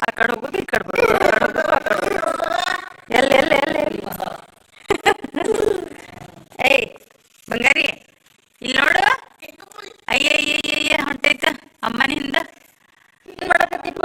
ಆ ಕಡೆ ಈ ಏಯ್ ಬಂಗಾರಿ ಇಲ್ಲಿ ನೋಡು ಅಯ್ಯ ಅಯ್ಯ ಅಯ್ಯ ಹೊಂಟೈತ ಅಮ್ಮನಿಂದ ಮಾಡಕತ್ತಿಪ್ಪ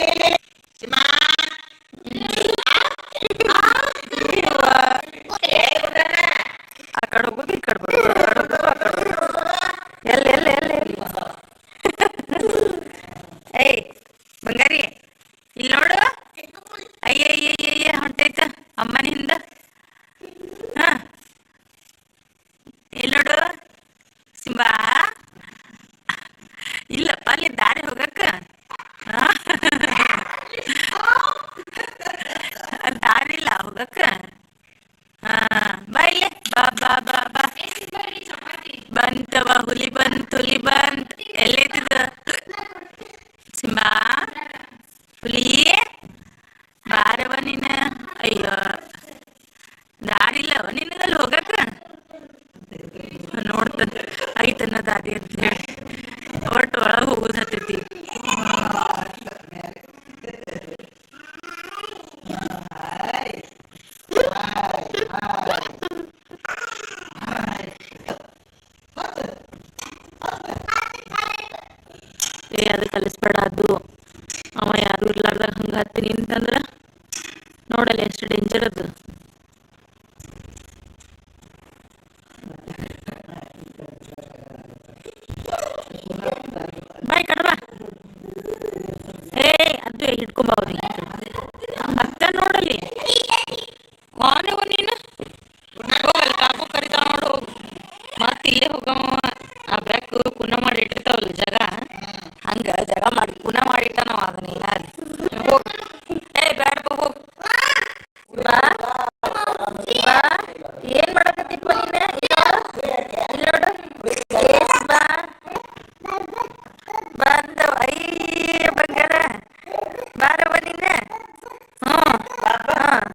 ಬಾ ಬಾ ಬಾ ಬಾ ಬಂತವ ಹುಲಿ ಬಂತ್ ಹುಲಿ ಬಂತ್ ಎಲ್ಲೈತಿದ ಏ ಅದು ಕಲಿಸ್ಬೇಡ, ಅದು ಅವ ಯಾರು ಇರ್ಲಾರ್ದ ಹಂಗ ಹತ್ತೀನಿ ಅಂತಂದ್ರ ನೋಡಲ್ಲ ಎಷ್ಟು ಡೇಂಜರ್ ಅದು. ಬಾಯ್ ಕಡ ಬಾ. ಏ ಅದು ಹಿಡ್ಕೊಂಬ ಅವ್ರಿಗೆ ಅತ್ತ ನೋಡಲಿ. ಮಾನವ ನೀನು. ಕರಿತಾವ ನೋಡು. ಮತ್ತೆ ಇಲ್ಲೇ ಹೋಗವ ಆ ಬ್ಯಾಕ್ ಕುನ ಮಾಡಿ ಇಟ್ಟಿರ್ತಾವಲ್ಲ ಜಾಗ. ಹಂಗ ಜಗ ಮಾಡಿ ಪುನಃ ಮಾಡಿಟ್ಟನ ನಾವು ಅದನ್ನ ಹೋಗ್ ಏ ಏನ್ ಮಾಡಕತ್ತಿಪ್ಪ ನೀನ ಇಲ್ಲ ಐ